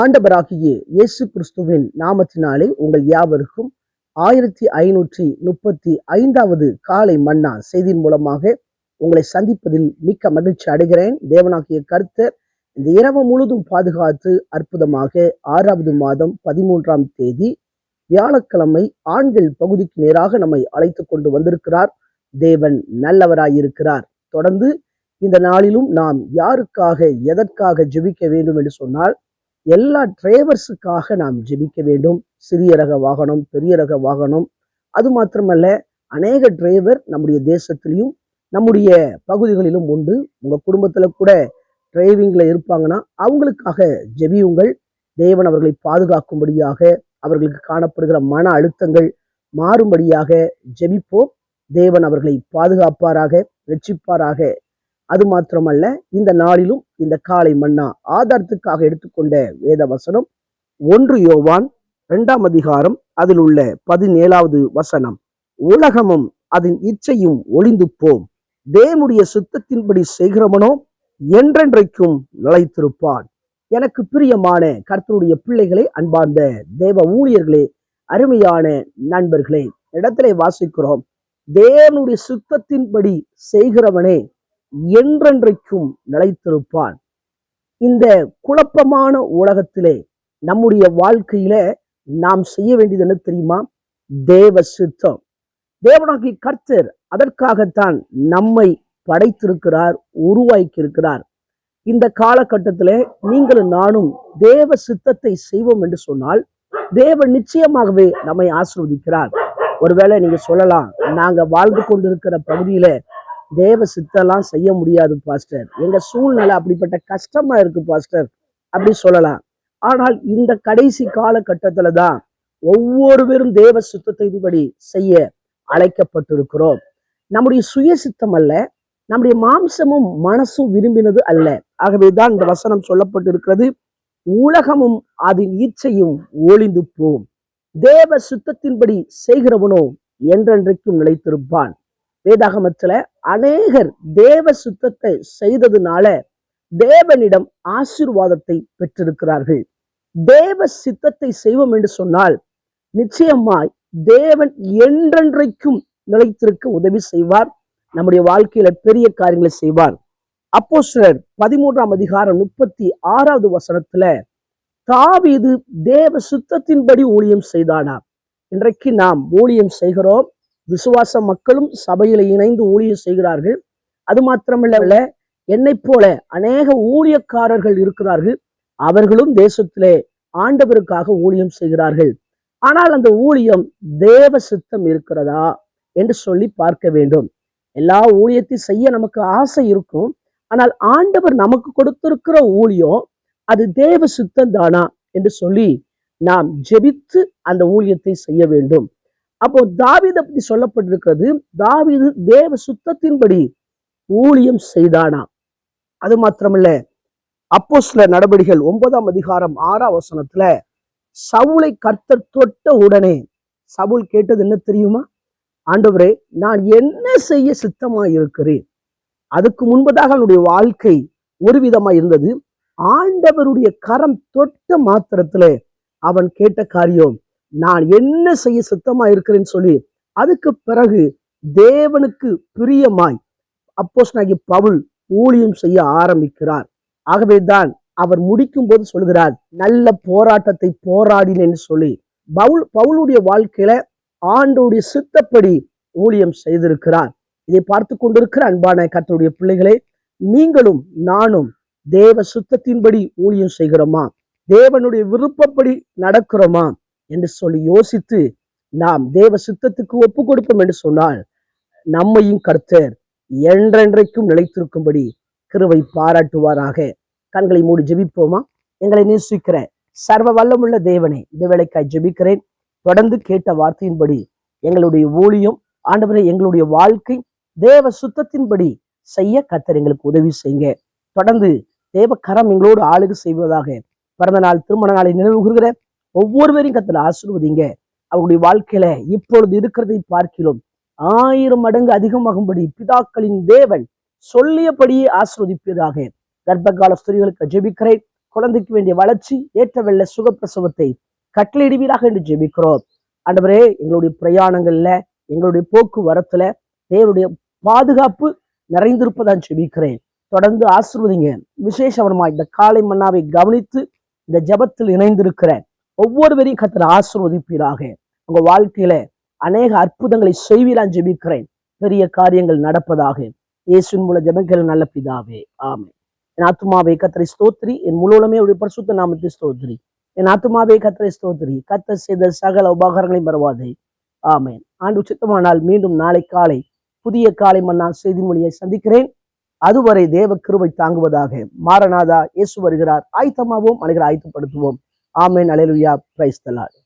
ஆண்டவராகிய இயேசு கிறிஸ்துவின் நாமத்தினாலே உங்கள் யாவருக்கும் ஆயிரத்தி ஐநூற்றி முப்பத்தி ஐந்தாவது காலை மன்னா செய்தியின் மூலமாக உங்களை சந்திப்பதில் மிக்க மகிழ்ச்சி அடைகிறேன். தேவனாகிய கர்த்தர் இந்த இரவு முழுதும் பாதுகாத்து அற்புதமாக ஆறாவது மாதம் பதிமூன்றாம் தேதி வியாழக்கிழமை ஆண்கள் பகுதிக்கு நேராக நம்மை அழைத்து கொண்டு வந்திருக்கிறார். தேவன் நல்லவராயிருக்கிறார். தொடர்ந்து இந்த நாளிலும் நாம் யாருக்காக எதற்காக ஜெபிக்க வேண்டும் என்று சொன்னால் எல்லா டிரைவர்ஸுக்காக நாம் ஜெபிக்க வேண்டும். சிறிய ரக வாகனம் பெரிய ரக வாகனம். அது மாத்திரமல்ல அநேக டிரைவர் நம்முடைய தேசத்திலையும் நம்முடைய பகுதிகளிலும் உண்டு. உங்கள் குடும்பத்தில் கூட டிரைவிங்கில் இருப்பாங்கன்னா அவங்களுக்காக ஜெபியுங்கள். தேவன் அவர்களை பாதுகாக்கும்படியாக அவர்களுக்கு காணப்படுகிற மன அழுத்தங்கள் மாறும்படியாக ஜெபிப்போம். தேவன் அவர்களை பாதுகாப்பாராக ரட்சிப்பாராக அது மாத்திரமல்ல இந்த நாளிலும் இந்த காலை மன்னா ஆதாரத்துக்காக எடுத்துக்கொண்ட வேத வசனம் ஒன்று யோவான் இரண்டாம் அதிகாரம் அதில் உள்ள பதினேழாவது வசனம். உலகமும் அதன் இச்சையும் ஒளிந்து போம் தேவனுடைய சுத்தத்தின்படி செய்கிறவனோ என்றென்றைக்கும் நிலைத்திருப்பான். எனக்கு பிரியமான கர்த்தருடைய பிள்ளைகளே அன்பார்ந்த தேவ ஊழியர்களே அருமையான நண்பர்களே இடத்திலே வாசிக்கிறோம். தேவனுடைய சுத்தத்தின்படி செய்கிறவனே என்றென்றைக்கும் நிலைத்திருப்பான். இந்த குழப்பமான உலகத்திலே நம்முடைய வாழ்க்கையில நாம் செய்ய வேண்டியது என்ன தெரியுமா? தேவ சித்தம். தேவனாகி கர்த்தர் அதற்காகத்தான் நம்மை படைத்திருக்கிறார் உருவாக்கி இருக்கிறார் இந்த காலகட்டத்தில் நீங்களும் நானும் தேவ சித்தத்தை செய்வோம் என்று சொன்னால் தேவன் நிச்சயமாகவே நம்மை ஆசிர்வதிக்கிறார். ஒருவேளை நீங்க சொல்லலாம் நாங்க வாழ்ந்து கொண்டிருக்கிற பகுதியில தேவ சித்தெல்லாம் செய்ய முடியாது பாஸ்டர். எங்க சூழ்நிலை அப்படிப்பட்ட கஷ்டமா இருக்கு பாஸ்டர் அப்படி சொல்லலாம். ஆனால் இந்த கடைசி காலகட்டத்துல தான் ஒவ்வொருவரும் தேவ சுத்தத்தின்படி செய்ய அழைக்கப்பட்டிருக்கிறோம். நம்முடைய சுய சித்தம் அல்ல நம்முடைய மாம்சமும் மனசும் விரும்பினது அல்ல. ஆகவேதான் இந்த வசனம் சொல்லப்பட்டிருக்கிறது உலகமும் அதன் இச்சையும் ஒளிந்து போம். தேவ சுத்தத்தின்படி செய்கிறவனோ என்றென்றைக்கும் நிலைத்திருப்பான். வேதாகமத்துல அநேகர் தேவ சுத்தத்தை செய்ததுனால தேவனிடம் ஆசீர்வாதத்தை பெற்றிருக்கிறார்கள். தேவ சித்தத்தை செய்வோம் என்று சொன்னால் நிச்சயமாய் தேவன் என்றென்றைக்கும் நிலைத்திருக்க உதவி செய்வார். நம்முடைய வாழ்க்கையில பெரிய காரியங்களை செய்வார். அப்போ சிலர் பதிமூன்றாம் அதிகாரம் முப்பத்தி ஆறாவது வசனத்துல தாவீது தேவ சுத்தத்தின்படி ஊழியம் செய்தானா இன்றைக்கு நாம் ஊழியம் செய்கிறோம். விசுவாச மக்களும் சபையில இணைந்து ஊழியம் செய்கிறார்கள். அது மாத்திரமல்ல என்னை போல அநேக ஊழியக்காரர்கள் இருக்கிறார்கள். அவர்களும் தேசத்திலே ஆண்டவருக்காக ஊழியம் செய்கிறார்கள். ஆனால் அந்த ஊழியம் தேவ சித்தம் இருக்கிறதா என்று சொல்லி பார்க்க வேண்டும். எல்லா ஊழியத்தையும் செய்ய நமக்கு ஆசை இருக்கும். ஆனால் ஆண்டவர் நமக்கு கொடுத்திருக்கிற ஊழியம் அது தேவ சித்தம் தானா என்று சொல்லி நாம் ஜெபித்து அந்த ஊழியத்தை செய்ய வேண்டும். அப்போ தாவிதை பற்றி சொல்லப்பட்டிருக்கிறது தாவிது தேவ சுத்தத்தின்படி ஊழியம் செய்தானா அது மாத்திரமல்ல அப்போ சில நடவடிக்கைகள் ஒன்பதாம் அதிகாரம் ஆறாம் வசனத்துல சவுளை கர்த்தர் தொட்ட உடனே சவுல் கேட்டது என்ன தெரியுமா? ஆண்டவரே நான் என்ன செய்ய சித்தமா இருக்கிறேன் அதுக்கு முன்பதாக அவனுடைய வாழ்க்கை ஒரு விதமா இருந்தது. ஆண்டவருடைய கரம் தொட்ட மாத்திரத்துல அவன் கேட்ட காரியம் நான் என்ன செய்ய சுத்தமா இருக்கிறேன்னு சொல்லி அதுக்கு பிறகு தேவனுக்கு பிரியமாய் அப்போஸ் பவுல் ஊழியம் செய்ய ஆரம்பிக்கிறார். ஆகவேதான் அவர் முடிக்கும் போது சொல்கிறார் நல்ல போராட்டத்தை போராடினேன்னு சொல்லி. பவுல் பவுலுடைய வாழ்க்கையில ஆண்டோடைய சித்தப்படி ஊழியம் செய்திருக்கிறார். இதை பார்த்து கொண்டிருக்கிற அன்பான கத்தருடைய பிள்ளைகளே நீங்களும் நானும் தேவ சுத்தத்தின்படி ஊழியம் செய்கிறோமா? தேவனுடைய விருப்பப்படி நடக்கிறோமா? என்று சொல்லி யோசித்து நாம் தேவ சித்தத்துக்கு ஒப்பு கொடுப்போம் என்று சொன்னால் நம்மையும் கர்த்தர் என்றென்றைக்கும் நிலைத்திருக்கும்படி கிருவை பாராட்டுவாராக. கண்களை மூடி ஜெபிப்போமா? எங்களை நேசிக்கிற சர்வ வல்லமுள்ள தேவனே இந்த வேலைக்காய் ஜெபிக்கிறேன். தொடர்ந்து கேட்ட வார்த்தையின்படி எங்களுடைய ஊழியம் ஆண்டவரை எங்களுடைய வாழ்க்கை தேவ சுத்தத்தின்படி செய்ய கர்த்தர் எங்களுக்கு உதவி செய்யுங்க. தொடர்ந்து தேவ கரம் எங்களோடு ஆளுகை செய்வதாக பிறந்த நாள் திருமண நாளை நினைவுகிற ஒவ்வொருவரையும் கத்தில் ஆசிர்வதிங்க. அவருடைய வாழ்க்கையில இப்பொழுது இருக்கிறதை பார்க்கிறோம். ஆயிரம் மடங்கு அதிகமாகும்படி பிதாக்களின் தேவன் சொல்லியபடியே ஆசிர்வதிப்பதாக கர்ப்பகால ஸ்திரீகளுக்கு ஜெபிக்கிறேன். குழந்தைக்கு வேண்டிய வளர்ச்சி ஏற்ற வெள்ள சுகப்பிரசவத்தை கட்டளையிடுவீராக என்று ஜெபிக்கிறோம். ஆண்டவரே எங்களுடைய பிரயாணங்கள்ல எங்களுடைய போக்குவரத்துல தேவனுடைய பாதுகாப்பு நிறைந்திருப்பதான் ஜெபிக்கிறேன். தொடர்ந்து ஆசிர்வதிங்க. விசேஷவரமா இந்த காலை மன்னாவை கவனித்து இந்த ஜெபத்தில் இணைந்திருக்கிறேன் ஒவ்வொருவரையும் கத்தர் ஆசிர்வதிப்பீராக. உங்க வாழ்க்கையில அநேக அற்புதங்களை செய்வீரான் ஜெபிக்கிறேன். பெரிய காரியங்கள் நடப்பதாக. இயேசுவின் மூல ஜெபங்கள் நல்ல பிதாவே. ஆமை என் ஆத்துமாவே கத்திரை ஸ்தோத்ரி என் முழுவதுமே ஒரு பரிசுத்த நாமத்தை ஸ்தோத்ரி என் ஆத்துமாவே கத்திரை ஸ்தோத்திரி. கத்தர் செய்த சகல உபகாரங்களையும் பரவாதே. ஆமேன். ஆண்டு சித்தமானால் மீண்டும் நாளை காலை புதிய காலை மன்னால் செய்தி மொழியை சந்திக்கிறேன். அதுவரை தேவ கிருவை தாங்குவதாக. மாரநாதா இயேசு வருகிறார். ஆயத்தமாவோம் அனைகளை ஆயத்தப்படுத்துவோம். ஆமேன். அலையலுயா. பிரைஸ் தலாட்